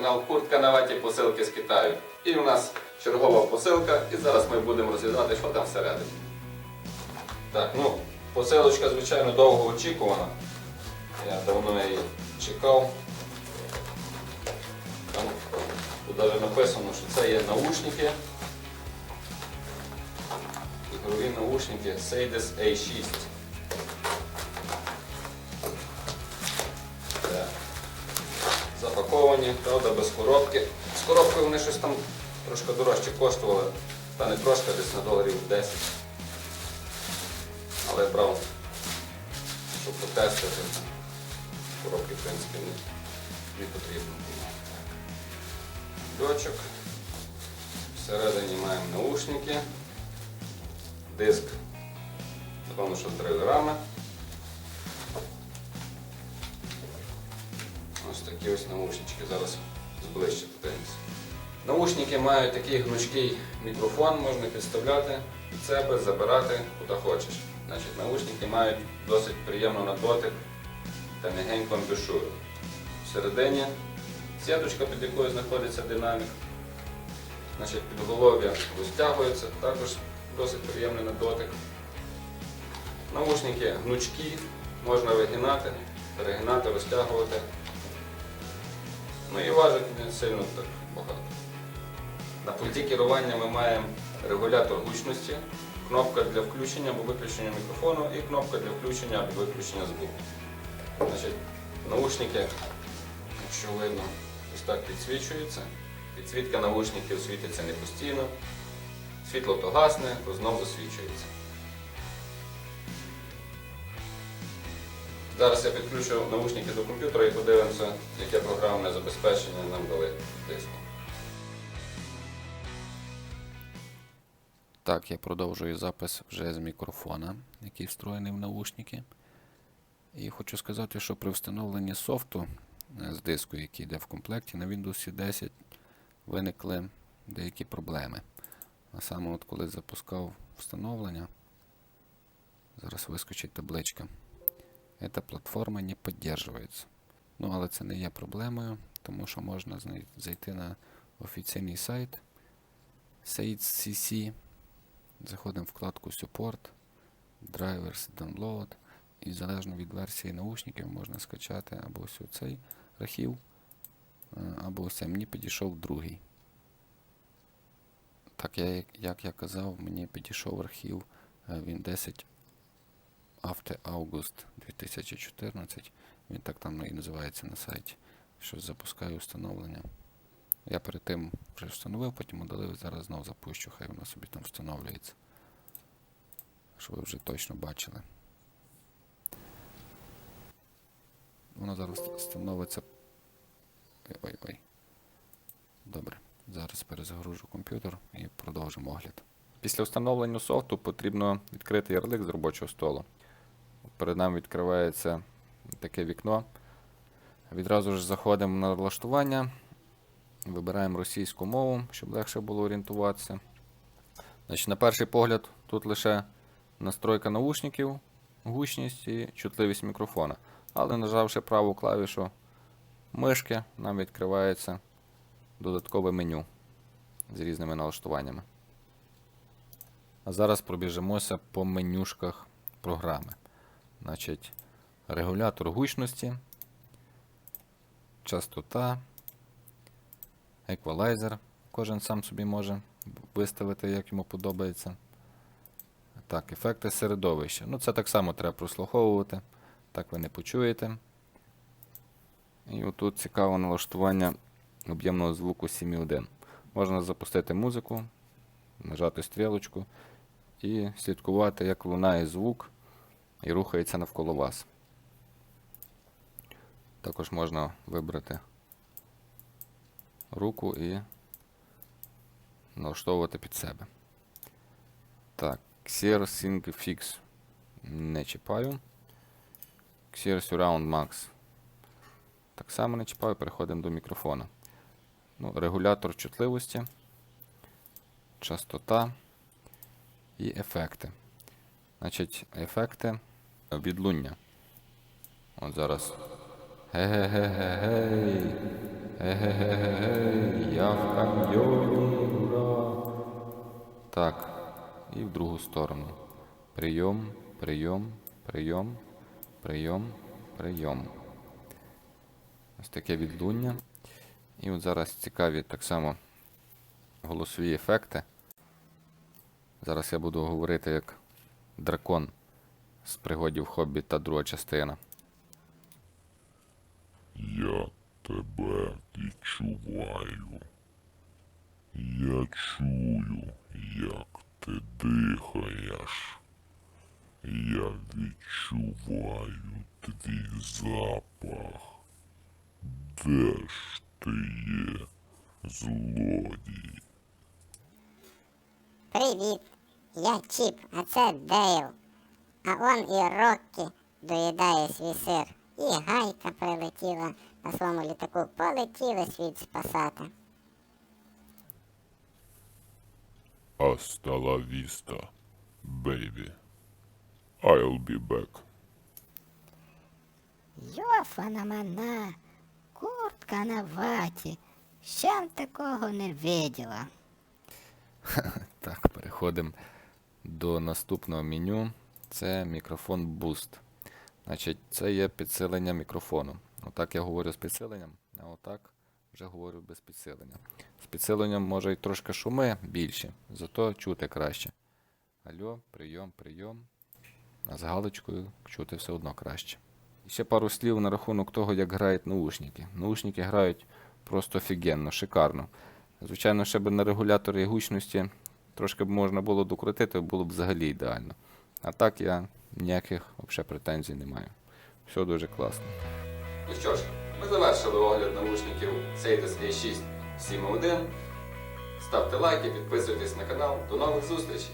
канал Куртка на ваті посилки з Китаю. І у нас чергова посилка, і зараз ми будемо розглядати, що там всередині. Так, ну, посилочка, звичайно, довго очікувана. Я давно її чекав. Там тут навіть написано, що це є наушники. Ігрові наушники Seides A6. Запаковані, правда, без коробки. З коробкою вони щось там трошки дорожче коштували, та не трошки, десь на доларів 10. Але брав, щоб потестити. Коробки, в принципі, не, не потрібно. Дочок. Всередині маємо наушники, диск, напевно, що 3 грами. Такі ось наушнички. Зараз зближче подивимося. Наушники мають такий гнучкий мікрофон, можна підставляти під себе, забирати куди хочеш. Значить, наушники мають досить приємно на дотик та м'ягенько амбушуру. Всередині сіточка, під якою знаходиться динамік. Значить, підголов'я розтягується, також досить приємний на дотик. Наушники гнучкі, можна вигинати, перегинати, розтягувати. Ну і важить не сильно так багато. На пульті керування ми маємо регулятор гучності, кнопка для включення або виключення мікрофону і кнопка для включення або виключення звуку. Значить, наушники, якщо видно, ось так підсвічуються. Підсвітка наушників світиться не постійно. Світло то гасне, то знов засвічується. Зараз я підключу наушники до комп'ютера і подивимося, яке програмне забезпечення нам дали диску. Так, я продовжую запис вже з мікрофона, який встроєний в наушники. І хочу сказати, що при встановленні софту е, з диску, який йде в комплекті, на Windows 10 виникли деякі проблеми. А саме от коли запускав встановлення, зараз вискочить табличка. Ця платформа не підтримується. Ну, але це не є проблемою, тому що можна зайти на офіційний сайт SateCC, заходимо в вкладку Support, Drivers Download, і залежно від версії наушників можна скачати або ось цей архів, е, або ось мені підійшов другий. Так, я, як я казав, мені підійшов архів е, Win10 After Август 2014. Він так там і називається на сайті. що запускаю встановлення. Я перед тим вже встановив, потім удалив, зараз знову запущу, хай воно собі там встановлюється. Що ви вже точно бачили. Воно зараз становиться. Ой-ой-ой. Добре. Зараз перезагружу комп'ютер і продовжимо огляд. Після встановлення софту потрібно відкрити ярлик з робочого столу. Перед нами відкривається таке вікно. Відразу ж заходимо на налаштування. Вибираємо російську мову, щоб легше було орієнтуватися. Значить, на перший погляд, тут лише настройка наушників, гучність і чутливість мікрофона. Але нажавши праву клавішу мишки, нам відкривається додаткове меню з різними налаштуваннями. А зараз пробіжимося по менюшках програми. Значить, регулятор гучності, частота, еквалайзер. Кожен сам собі може виставити, як йому подобається. Так, ефекти середовища. Ну, це так само треба прослуховувати. Так ви не почуєте. І отут цікаве налаштування об'ємного звуку 7.1. Можна запустити музику, нажати стрілочку і слідкувати, як лунає звук і рухається навколо вас. Також можна вибрати руку і налаштовувати під себе. Так, Xer Sync Fix не чіпаю. Xer Surround Max так само не чіпаю, переходимо до мікрофона. Ну, регулятор чутливості, частота і ефекти. Значить, ефекти відлуння. От зараз Ге-ге-ге-ге-гей. Ге-ге-ге-гей. Я в камйоні. Ура. Так. І в другу сторону. Прийом, прийом, прийом, прийом, прийом. Ось таке відлуння. І от зараз цікаві так само голосові ефекти. Зараз я буду говорити як дракон з пригодів Хоббіт та друга частина. Я тебе відчуваю. Я чую, як ти дихаєш. Я відчуваю твій запах. Де ж ти є, злодій? Привіт, я Чіп, а це Дейл. А он і Роккі доїдає свій сир. І гайка прилетіла на своєму літаку. Полетіли світ спасати. Hasta la vista, baby. I'll be back. Йофана мана, куртка на ваті. Ще такого не виділа. Так, переходимо до наступного меню. Це мікрофон Boost. Значить, це є підсилення мікрофону. Отак я говорю з підсиленням, а отак вже говорю без підсилення. З підсиленням може й трошки шуми більші, зато чути краще. Алло, прийом, прийом. А з галочкою чути все одно краще. І ще пару слів на рахунок того, як грають наушники. Наушники грають просто офігенно, шикарно. Звичайно, ще б на регуляторі гучності трошки б можна було докрутити, було б взагалі ідеально. А так я ніяких взагалі претензій не маю. Все дуже класно. Ну що ж, ми завершили огляд наушників Cetus A6 7.1. Ставте лайки, підписуйтесь на канал. До нових зустрічей!